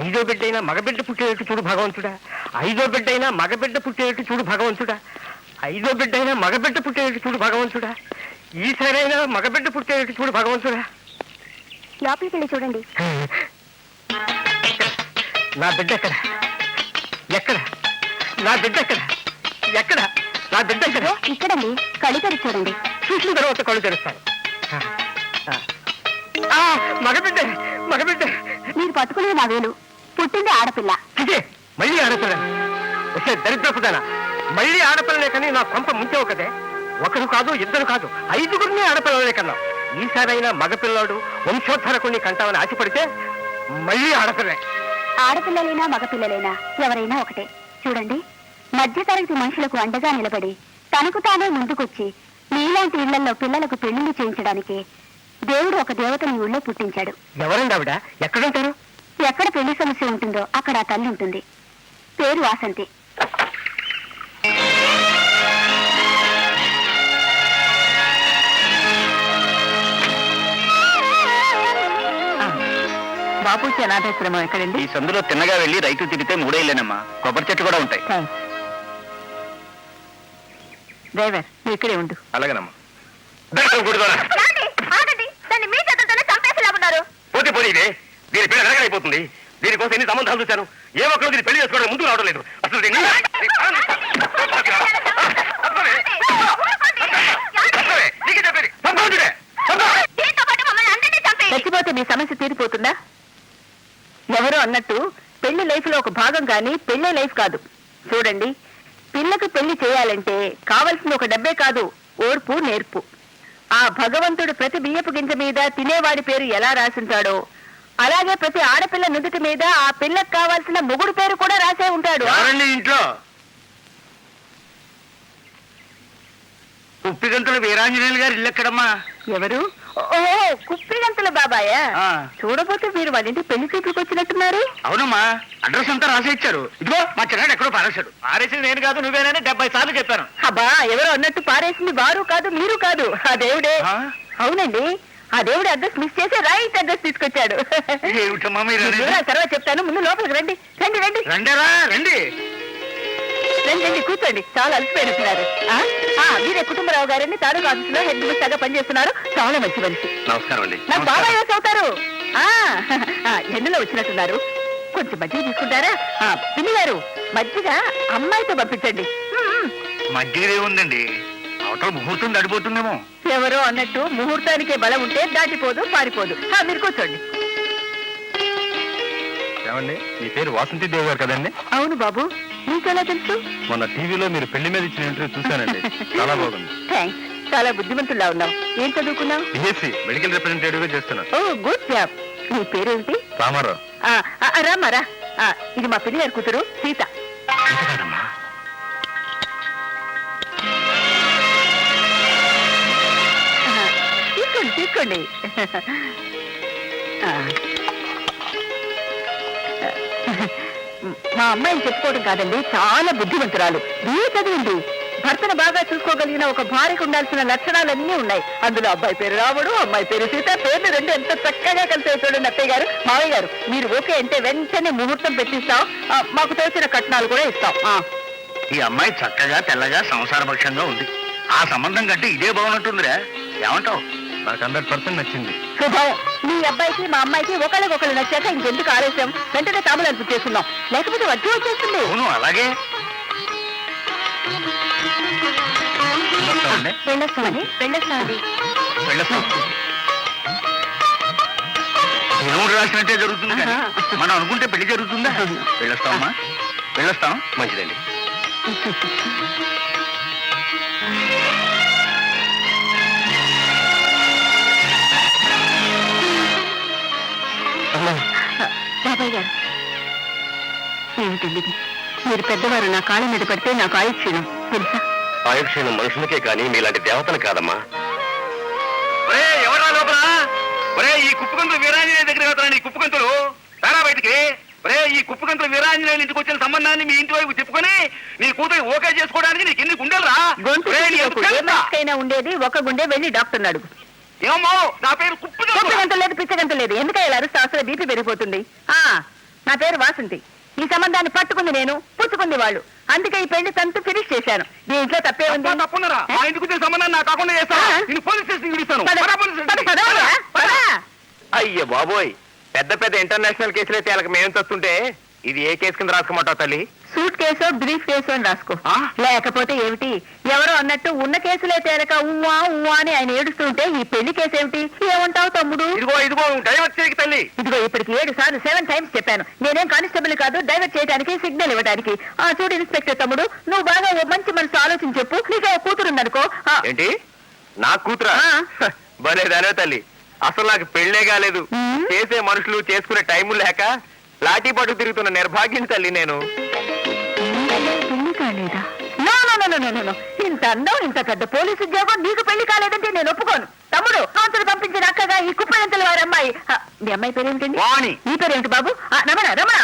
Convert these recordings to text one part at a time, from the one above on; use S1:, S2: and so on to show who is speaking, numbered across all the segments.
S1: ఐదో బిడ్డైనా మగబిడ్డ పుట్టేటట్టు చూడు భగవంతుడా. ఐదో బిడ్డైనా మగబిడ్డ పుట్టేటట్టు చూడు భగవంతుడా. ఐదో బిడ్డైనా మగబిడ్డ పుట్టేటట్టు చూడు భగవంతుడా. ఈసారైనా మగబిడ్డ పుట్టేటట్టు చూడు భగవంతుడా.
S2: లోపలికి వెళ్ళి చూడండి.
S1: నా బిడ్డ ఎక్కడ? ఎక్కడ? నా బిడ్డ ఎక్కడ? ఎక్కడ? నా బిడ్డ ఎక్కడ?
S2: ఇక్కడండి. కళ్ళు తెరిచి చూడండి
S1: చూసిన తర్వాత కళ్ళు తెరుస్తాను. మగబిడ్డ మగబిడ్డ.
S2: మీరు పట్టుకునే నా వేలు. పుట్టింది ఆడపిల్ల.
S1: మళ్ళీ ఆడపిల్ల. దరిద్రపుదాన. మళ్ళీ ఆడపిల్లలే కానీ నా కొంప ముంచావు కదే. ఒకరు కాదు ఇద్దరు కాదు ఐదుగురిని ఆడపిల్లలే కన్నావు. ఈసారైనా మగపిల్లాడు వంశోద్ధరకుని కంటామని ఆశపడితే మళ్ళీ ఆడపిల్లే.
S2: ఆడపిల్లలైనా మగపిల్లలైనా ఎవరైనా ఒకటే. చూడండి మధ్యతరగతి మనుషులకు అండగా నిలబడి తనకు తానే ముందుకొచ్చి నీలాంటి ఇళ్ళలో పిల్లలకు పెళ్ళిళ్ళు చేయించడానికి దేవుడు ఒక దేవతని ఊళ్ళో పుట్టించాడు.
S1: ఎవరండి ఆవిడ? ఎక్కడుంటారు?
S2: ఎక్కడ పెళ్ళి సమస్య ఉంటుందో అక్కడ ఆ తల్లి ఉంటుంది. పేరు వాసంతి. బాబు అనాథాశ్రమం ఎక్కడండి?
S3: ఈ సందులో తిన్నగా వెళ్ళి రైతు తిరిగితే మూడేళ్ళేనమ్మా కొబ్బరి చెట్టు కూడా ఉంటాయి.
S2: డ్రైవర్ నువ్వు ఇక్కడే ఉండు.
S3: అలాగేనమ్మా. దర్శనం కూడుకోరా
S2: దాన్ని మీ చేతులతోనే చంపేసేలా ఉన్నారు
S3: పోతే పోనీ దీని పెళ్ళి ఎలాగైపోతుంది దీనికోసం ఎన్ని సంబంధాలు చూశాను? ఏ ఒక్కరు దీన్ని పెళ్ళి చేసుకోవడం ముందు రావడం లేదు. అసలు దీన్ని
S2: చచ్చిపోతే మీ సమస్య తీరిపోతుందా? ఎవరో అన్నట్టు పెళ్ళి లైఫ్లో ఒక భాగం కానీ పెళ్ళి లైఫ్ కాదు. చూడండి పిల్లకు పెళ్ళి చేయాలంటే కావలసిన ఒక డబ్బే కాదు ఓర్పు నేర్పు. ఆ భగవంతుడు ప్రతి బియ్యపు గింజ మీద తినేవాడి పేరు ఎలా రాసింటాడో అలాగే ప్రతి ఆడపిల్ల నుదుటి మీద ఆ పిల్లకు కావాల్సిన మొగుడు పేరు కూడా రాసే ఉంటాడు.
S3: ఎవరండి ఇంట్లో? ఉప్పిగంతుల వీరాంజనేయులు గారు ఇల్లు ఎక్కడమ్మా?
S2: ఎవరు? ఓహో కుప్పిగంతుల బాబాయా?
S3: ఆ.
S2: చూడబోతే మీరు వాళ్ళ ఇంటి పెళ్ళి చూపులకు వచ్చినట్టున్నారు.
S3: అవునమ్మా అడ్రస్ అంతా రాసి ఇచ్చారు. ఇదిగో మా చిన్నాడు ఎక్కడో పారేశాడు. పారేసింది నేను కాదు నువ్వేనని డెబ్బై సార్లు చెప్పాను.
S2: అబ్బా ఎవరో అన్నట్టు పారేసింది వారు కాదు మీరు కాదు. ఆ దేవుడే.
S3: ఆ?
S2: అవునండి. ఆ దేవుడు అడ్రస్ మిస్ చేసి రైట్ అడ్రస్ తీసుకొచ్చాడు.
S3: ఏమిటమ్మా మీరు అనేది?
S2: వివరాలు తర్వాత చెప్తాను. ముందు లోపలికి రండి. రండి రండి.
S3: రండరా? రండి.
S2: రండి రండి కూర్చోండి. చాలా అలసిపోయినట్టున్నారు ఆ? ఆ, మీరే కుటుంబరావు గారండి తాలూకు ఆఫీసులో హెడ్ మిస్టర్గా పనిచేస్తున్నారు. చాలా మంచి మనిషి.
S3: నమస్కారం అండి.
S2: నాకు బాబాయ్ వర్క్ అవుతారు ఆ, ఆ, ఎండలో వచ్చినట్టున్నారు. కొంచెం మజ్జిగ తీసుకుంటారా? ఆ, పిన్ని గారు మజ్జిగ అమ్మాయితో పంపించండి. మ్మ్.
S3: మధ్యదే ఉందండి అవతల ముహూర్తం దాడిపోతుందేమో
S2: ఎవరో అన్నట్టు ముహూర్తానికే బలం ఉంటే దాటిపోదు పారిపోదు. మీరు కూర్చోండి.
S4: ఏమండి? మీ పేరు వాసంతి దేవి గారు కదండి?
S2: అవును బాబు. మీకెలా తెలుసు?
S4: మొన్న టీవీలో మీరు పెళ్ళి మీద ఇచ్చిన ఇంటర్వ్యూ చూశానండి. చాలా బాగుంది.
S2: థ్యాంక్స్ చాలా బుద్ధిమంతుల్లా ఉన్నావు. ఏం చదువుకున్నావు?
S4: బిఎస్సి మెడికల్ రిప్రజెంటేటివ్గా చేస్తున్నా
S2: ఓ గుడ్ జాబ్. నీ పేరేంటి
S4: రామారావు.
S2: ఆ, ఆ, రామ్మా రా. ఆ, ఇది మా పిన్ని గారి కూతురు సీత. తీసుకోండి. మా అమ్మాయిని చెప్పుకోవడం కాదండి చాలా బుద్ధిమంతురాలు. బిఏ చదివింది. భర్తను బాగా చూసుకోగలిగిన ఒక భార్యకు ఉండాల్సిన లక్షణాలన్నీ ఉన్నాయి. అందులో అబ్బాయి పేరు రాముడు అమ్మాయి పేరు సీత పేర్లు రెండు ఎంత చక్కగా కలిసి చూడండి అత్తయ్య గారు మావయ్య గారు. మీరు ఓకే అంటే వెంటనే ముహూర్తం పెట్టిస్తాం. మాకు తోచిన కట్నాలు కూడా ఇస్తాం. ఆ.
S3: ఈ అమ్మాయి చక్కగా తెల్లగా సంసారపక్షంగా ఉంది. ఆ సంబంధం కంటే ఇదే బాగున్నట్టుందిరా. ఏమంటావు?
S4: నాకు హండ్రెడ్ పర్సెంట్ నచ్చింది.
S2: శుభం మీ అబ్బాయికి మా అమ్మాయికి ఒకళ్ళకొకళ్ళు నచ్చాక ఇంకెందుకు ఆలస్యం? వెంటనే తామలు చేసుకుందాం. లేకపోతే వడ్డీ వచ్చేస్తుంది.
S3: అవును అలాగే.
S4: వస్తామండి
S2: వెళ్ళొస్తామని వెళ్ళొస్తామండి.
S3: వెళ్ళొస్తాం. దేవుడు రాసినట్టే జరుగుతుంది కానీ
S2: ఆహా.
S3: మనం అనుకుంటే పెళ్ళి జరుగుతుందా? వెళ్ళొస్తామమ్మా వెళ్ళొస్తాం. మంచిదండి.
S2: బాబాయ్ గారు. ఏమిటండి? మీరు పెద్దవారు నా కాళ్ళ మీద పడితే నాకు ఆయుక్షీణం తెలుసా?
S4: ఆయుక్షీణం మనుషులకే కానీ మీలాంటి దేవతలు కాదమ్మా.
S3: ఎవరా లోపల? ఒరే ఈ కుప్పకంతులు వీరాంజనేయ దగ్గర కదా నీ కుప్పకంతులు? రారా బయటికి. ఒరే ఈ కుప్పకంతులు వీరాంజనేయుల ఇంటికి వచ్చిన సంబంధాన్ని మీ ఇంటి వైపు చెప్పుకొని నీ కూతురు ఓకే చేసుకోవడానికి నీకు ఎన్ని గుండెలరా
S2: ఉండేది ఒక గుండె వెళ్ళి డాక్టర్ అడుగు.
S3: ఏమో నా పేరు కుప్పకంతులు
S2: గంట లేదు పిచ్చ గంట లేదు ఇలా అరుస్తే అసలు బీపీ పెరిగిపోతుంది? ఆ నా పేరు వాసంతి. ఈ సంబంధాన్ని పట్టుకుంది నేను పుచ్చుకుంది వాళ్ళు. అందుకే ఈ పెళ్ళి తంతు ఫినిష్ చేశాను. దీంట్లో తప్పే ఉంది.
S5: తప్పా తప్పున్నారా? మా ఇంటికి వచ్చే సంబంధం నాకు కాకుండా చేస్తాను పోలీస్ స్టేషన్.
S1: అయ్యో బాబోయ్. పెద్ద పెద్ద ఇంటర్నేషనల్ కేసులు అయితే వాళ్ళకి మేము తస్తుంటే ఇది ఏ కేసు కింద రాసుకోమంటావు తల్లి?
S2: సూట్ కేసో బ్రీఫ్ కేసో అని రాసుకో.
S5: ఆ?
S2: లేకపోతే ఏమిటి? ఎవరో అన్నట్టు ఉన్న కేసులే తేలక ఉవ్వా ఉవ్వా అని ఆయన ఏడుస్తుంటే ఈ పెళ్ళి కేసు ఏమిటి ఏమంటావు తమ్ముడు?
S5: ఇదిగో ఇదిగో డైవర్ట్ చేయకి తల్లి.
S2: ఇదిగో ఇప్పటికి ఏడు సార్లు సెవెన్ టైమ్స్ చెప్పాను. నేనేం కానిస్టేబుల్ కాదు డైవర్ట్ చేయడానికి సిగ్నల్ ఇవ్వడానికి ఆ చూడు ఇన్స్పెక్టర్ తమ్ముడు నువ్వు బాగా ఓ మంచి మనసు ఆలోచించి చెప్పు. నీకు ఓ కూతురు ఉందనుకో. ఆ,
S1: ఏంటి? నా కూతురా?
S2: ఆ.
S1: భలేదానే తల్లి. అసలు నాకు పెళ్ళే కాలేదు. చేసే మనుషులు చేసుకునే టైము లేక లాఠీ పట్టు తిరుగుతున్న నిర్భాగ్యం తల్లి నేను.
S2: నో. ఇంత అందం ఇంత పెద్ద పోలీసు ఉద్యోగం నీకు పెళ్ళి కాలేదంటే నేను ఒప్పుకోను. తమ్ముడు నోతులు పంపించిన అక్కగా ఈ కుప్పయంతల వారి అమ్మాయి. మీ అమ్మాయి పేరేమిటండి
S5: వాణి.
S2: నీ పేరేమిటి బాబు? ఆ, రమణ రమణ.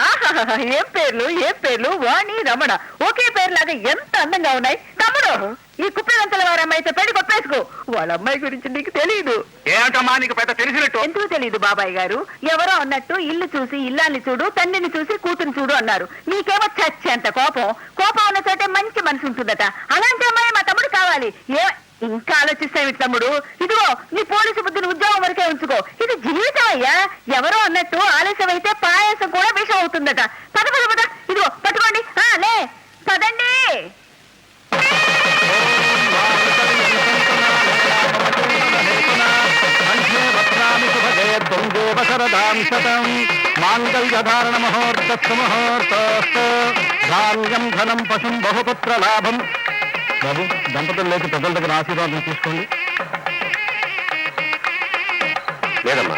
S2: ఏం పేర్లు ఏం పేర్లు? వాణి రమణ. ఒకే పేరులాగా ఎంత అందంగా ఉన్నాయి. తమ్ముడు ఈ కుప్పయంతల వారి అమ్మాయితో పెళ్ళి కొప్పేసుకో వాళ్ళ అమ్మాయి గురించి నీకు తెలియదు
S5: ఏమిటమ్మా నీకు పెద్ద తెలిసినట్టు?
S2: ఎందుకు తెలియదు బాబాయ్ గారు? ఎవరో అన్నట్టు ఇల్లు చూసి ఇల్లాన్ని చూడు తండ్రిని చూసి కూతురు చూడు అన్నారు. నీకేమో చచ్చేంత కోపం. కోపం ఉన్న చోటే మంచి ఉంటుందట అలాంటి అమ్మాయి మా తమ్ముడు కావాలి. ఏ ఇంకా ఆలోచిస్తావి తమ్ముడు? ఇదిగో నీ పోలీసు బుద్ధిని ఉద్యోగం వరకే ఉంచుకో. ఇది జీవితం అయ్యా. ఎవరో అన్నట్టు ఆలస్యం అయితే పాయసం కూడా విషం అవుతుందట. పద పద పద. ఇదిగో పట్టుకోండి. ఆ, లే. పదండి.
S4: మాంగళ్యధారణ మహోర్తత్వ మహోర్తోస్తు. ధాన్యం ధనం పశుం బహుపుత్ర లాభం. బాబు దంపతులు లేక పెద్దల దగ్గర ఆశీర్వాదం తీసుకోండి.
S1: లేదమ్మా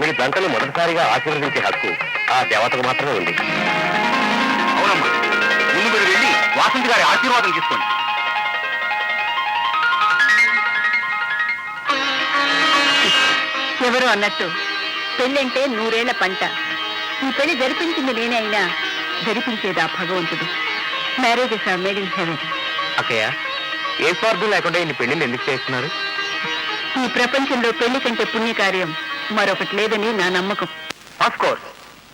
S1: మీ దంతలు మొదటిసారిగా ఆశీర్వదించే హక్కు ఆ దేవతకు మాత్రమే ఉంది.
S5: అవునమ్మా ముందు మీరు వెళ్ళి వాసంతి గారి ఆశీర్వాదం తీసుకోండి.
S2: ఎవరో అన్నట్టు పెళ్ళంటే నూరేళ్ళ పంట. ఈ పెళ్ళి జరిపించింది నేనే జరిపించేదా భగవంతుడు. Marriages are made in heaven
S1: అక్కయ్య ఏ స్వార్థం లేకుండా ఇన్ని పెళ్ళిళ్ళు ఎందుకు చేస్తున్నారు?
S2: ఈ ప్రపంచంలో పెళ్ళి కంటే పుణ్యకార్యం మరొకటి లేదని నా నమ్మకం.
S5: ఆఫ్ కోర్స్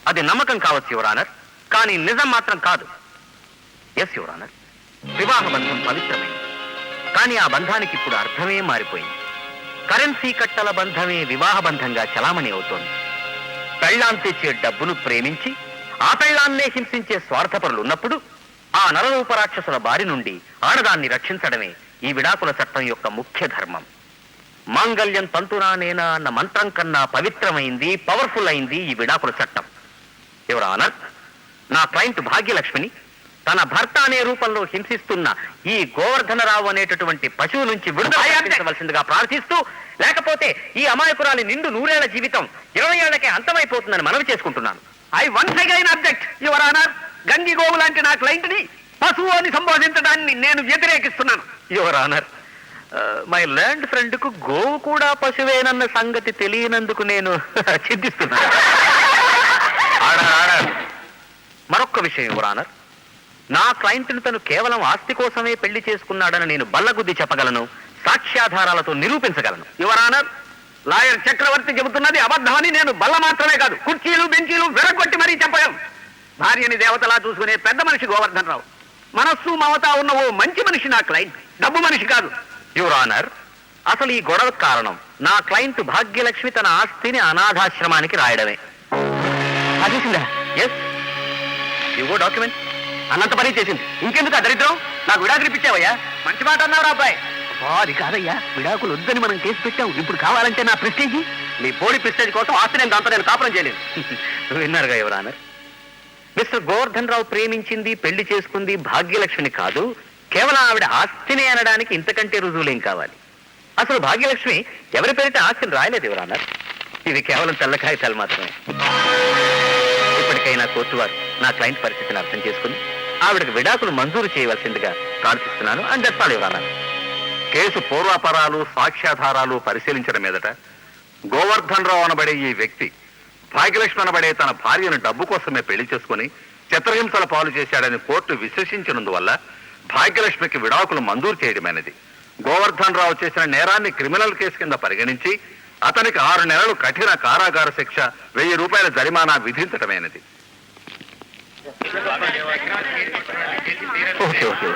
S5: అది నమ్మకం కావచ్చు యువరానర్ కానీ నిజం మాత్రం కాదు. ఎస్ యువరానర్ వివాహ బంధం పవిత్రమైంది. కానీ ఆ బంధానికి ఇప్పుడు అర్థమే మారిపోయింది. కరెన్సీ కట్టల బంధమే వివాహ బంధంగా చలామణి అవుతోంది. పెళ్ళాం తెచ్చే డబ్బును ప్రేమించి ఆ పెళ్ళాన్నే హింసించే స్వార్థపరులు ఉన్నప్పుడు ఆ నరరూపరాక్షసుల బారి నుండి ఆడదాన్ని రక్షించడమే ఈ విడాకుల చట్టం యొక్క ముఖ్య ధర్మం. మాంగళ్యం తంతునానేనా అన్న మంత్రం కన్నా పవిత్రమైంది పవర్ఫుల్ అయింది ఈ విడాకుల చట్టం. ఎవరు ఆనర్ నా క్లయింట్ భాగ్యలక్ష్మిని తన భర్త అనే రూపంలో హింసిస్తున్న ఈ గోవర్ధనరావు అనేటటువంటి పశువు నుంచి విడుదల కల్పించవలసిందిగా ప్రార్థిస్తూ లేకపోతే ఈ అమాయకురాలి నిండు నూరేళ్ళ జీవితం ఇరవై ఏళ్ళకే అంతమైపోతుందని మనవి చేసుకుంటున్నాను. I once again object your honour గంగి గోవు లాంటి నా క్లయింట్ని పశువు అని సంబోధించడాన్ని నేను వ్యతిరేకిస్తున్నాను. యువర్ ఆనర్ మై ల్యాండ్ ఫ్రెండ్కు గోవు కూడా పశువేనన్న సంగతి తెలియనందుకు నేను చింతిస్తున్నాను. మరొక్క విషయం యువర్ ఆనర్ నా క్లయింట్ని తను కేవలం ఆస్తి కోసమే పెళ్ళి చేసుకున్నాడని నేను బల్లగుద్ది చెప్పగలను సాక్ష్యాధారాలతో నిరూపించగలను. యువర్ ఆనర్ లాయర్ చక్రవర్తి చెబుతున్నది అబద్ధమని నేను బల్ల మాత్రమే కాదు. కుర్చీలు బెంచీలు వెరగొట్టి మరీ చెప్పడం భార్యని దేవతలా చూసుకునే పెద్ద మనిషి గోవర్ధన్ రావు మనస్సు మమత ఉన్న ఓ మంచి మనిషి నా క్లయింట్ డబ్బు మనిషి కాదు. యువర్ ఆనర్ అసలు ఈ గొడవ కారణం నా క్లయింట్ భాగ్యలక్ష్మి తన ఆస్తిని అనాథాశ్రమానికి రాయడమే. అదేసిందా ఎస్ ఇవో డాక్యుమెంట్ అనంత పని చేసింది. ఇంకెందుకు ఆ దరిద్రం? నాకు విడాకులు ఇప్పించావయ్యా. మంచి మాట అన్నావు అబ్బాయి. అది కాదయ్యా. విడాకులు వద్దని మనం కేసు పెట్టాం. ఇప్పుడు కావాలంటే నా ప్రెస్టేజ్? మీ బోడి ప్రెస్టేజ్ కోసం ఆస్తి నేను దాంతో నేను కాపురం చేయలేదు. విన్నారుగా ఎవరానర్ మిస్టర్ గోవర్ధన్ రావు ప్రేమించింది పెళ్ళి చేసుకుంది భాగ్యలక్ష్మిని కాదు కేవలం ఆవిడ ఆస్తిని అనడానికి ఇంతకంటే రుజువులేం కావాలి? అసలు భాగ్యలక్ష్మి ఎవరి పేరిట ఆస్తిని రాయలేదు ఎవరన్నారు ఇది కేవలం తెల్ల కాగితాలు మాత్రమే. ఇప్పటికైనా కోర్టు వారు నా క్లయింట్ పరిస్థితిని అర్థం చేసుకుని ఆవిడకు విడాకులు మంజూరు చేయవలసిందిగా ప్రార్థిస్తున్నాను. And that's your honour
S6: case పూర్వాపరాలు సాక్ష్యాధారాలు పరిశీలించిన మీదట గోవర్ధన్ రావు అనబడే ఈ వ్యక్తి భాగ్యలక్ష్మి అనబడే తన భార్యను డబ్బు కోసమే పెళ్ళి చేసుకుని చిత్రహింసల పాలు చేశాడని కోర్టు విశ్వసించినందువల్ల భాగ్యలక్ష్మికి విడాకులు మంజూరు చేయడమైనది. గోవర్ధన్ రావు చేసిన నేరాన్ని క్రిమినల్ కేసు కింద పరిగణించి అతనికి ఆరు నెలలు కఠిన కారాగార శిక్ష వెయ్యి రూపాయల జరిమానా విధించడమైనది.
S5: Okay okay.